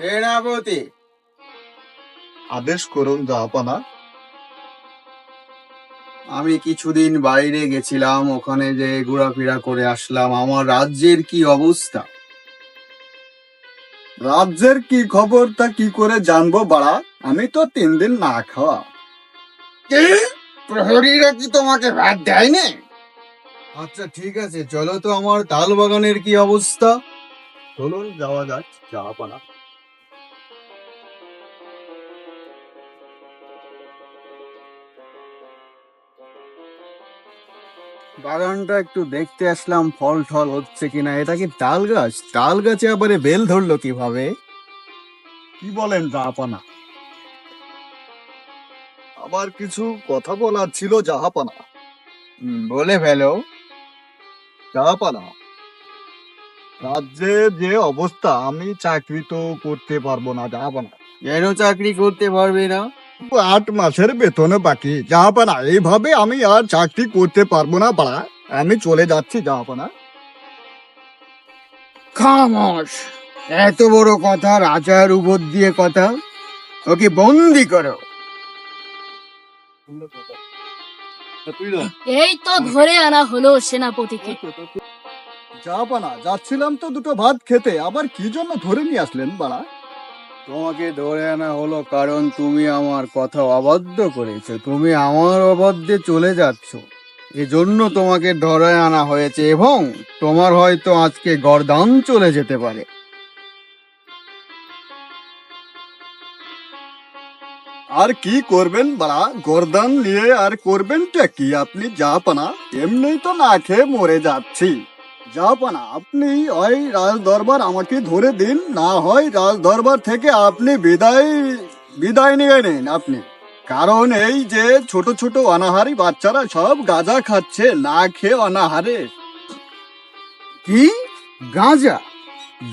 সেনাপতি। আদেশ করুন জাহাপানা আমি কিছুদিন বাইরে গেছিলাম ওখানে যে ঘোরাফেরা করে আসলাম। আমার রাজ্যের কি অবস্থা? রাজ্যের কি খবর তা কি করে জানব বাড়া? আমি তো তিন দিন না খাওয়া। প্রহরীরা কি তোমাকে ভাত দেয়নি? আচ্ছা ঠিক আছে চলো তো আমার তাল বাগানের কি অবস্থা? চলুন যাওয়া যাক জাহাপানা বাগানটা একটু দেখতে আসলাম ফল টল হচ্ছে কিনা, এটা কি তাল গাছ? তাল গাছে আবার বেল ধরলো কীভাবে? কি বলেন জাহাপানা আবার কিছু কথা বলার ছিল জাহাপানা। বলে ফেলো। জাহাপানা, রাজ্যে যে অবস্থা, আমি চাকরি তো করতে পারব না জাহাপানা। কেন চাকরি করতে পারবে না? আট মাসের বেতনে বাকি। জাহাপানা এইভাবে আমি আর চাকরি করতে পারব না পাড়া আমি চলে যাচ্ছি জাহাপানা। খামোশ। এত বড় কথা রাজার উপর দিয়ে কথা। ওকে বন্দি করো। এই তো ধরে আনা হলো সেনাপতিকে। জাহাপানা যাচ্ছিলাম তো দুটো ভাত খেতে। আবার কি জন্য ধরে নিয়ে আসলেন বাড়া? তোমাকে ধরে আনা হলো কারণ তুমি আমার কথা অবাধ্য করেছ। তুমি আমার অবাধ্যে চলে যাচ্ছ। এজন্য তোমাকে ধরে আনা হয়েছে এবং তোমার হয়তো আজকে গরদান চলে যেতে পারে। আর কি করবেন বাড়া? গরদান নিয়ে আর করবেনটা কি? আপনি জাহাপানা এমনি তো না খেয়ে মরে যাচ্ছি। জাহাপানা আপনি ওই রাজ দরবার আমাকে ধরে দিন, না হয় রাজ দরবার থেকে আপনি বিদায় বিদায় নিয়ে নিন আপনি। কারণ এই যে ছোট ছোট অনাহারি বাচ্চারা সব গাঁজা খাচ্ছে, না খেয়ে অনাহারে। কি? গাঁজা?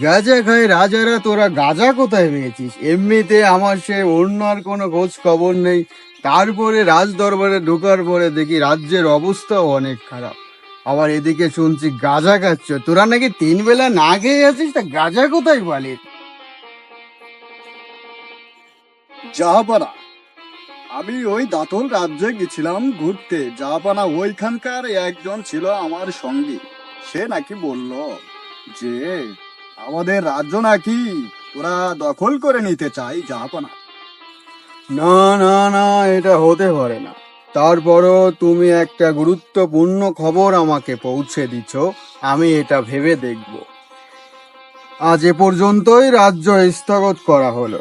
গাঁজা খায় রাজারা, তোরা গাঁজা কোথায় পেয়েছিস? এমনিতে আমার সে অন্য আর কোনো খোঁজ খবর নেই। তারপরে রাজ দরবারে ঢোকার পরে দেখি রাজ্যের অবস্থাও অনেক খারাপ। আবার এদিকে শুনছি গাঁজা খাচ্ছ। তোরা নাকি তিন বেলা না খেয়ে আছিস তা গাঁজা কোথায় বলে জাহাপানা আমি ওই দাঁতল রাজ্যে গেছিলাম ঘুরতে। জাহাপানা ওইখানকার একজন ছিল আমার সঙ্গী। সে নাকি বলল যে আমাদের রাজ্য নাকি তোরা দখল করে নিতে চাই জাহাপানা না না না এটা হতে পারে না। তারপরও তুমি একটা গুরুত্বপূর্ণ খবর আমাকে পৌঁছে দিচ্ছ আমি এটা ভেবে দেখব। আজ এ পর্যন্তই রাজ্য স্থগত করা হলো।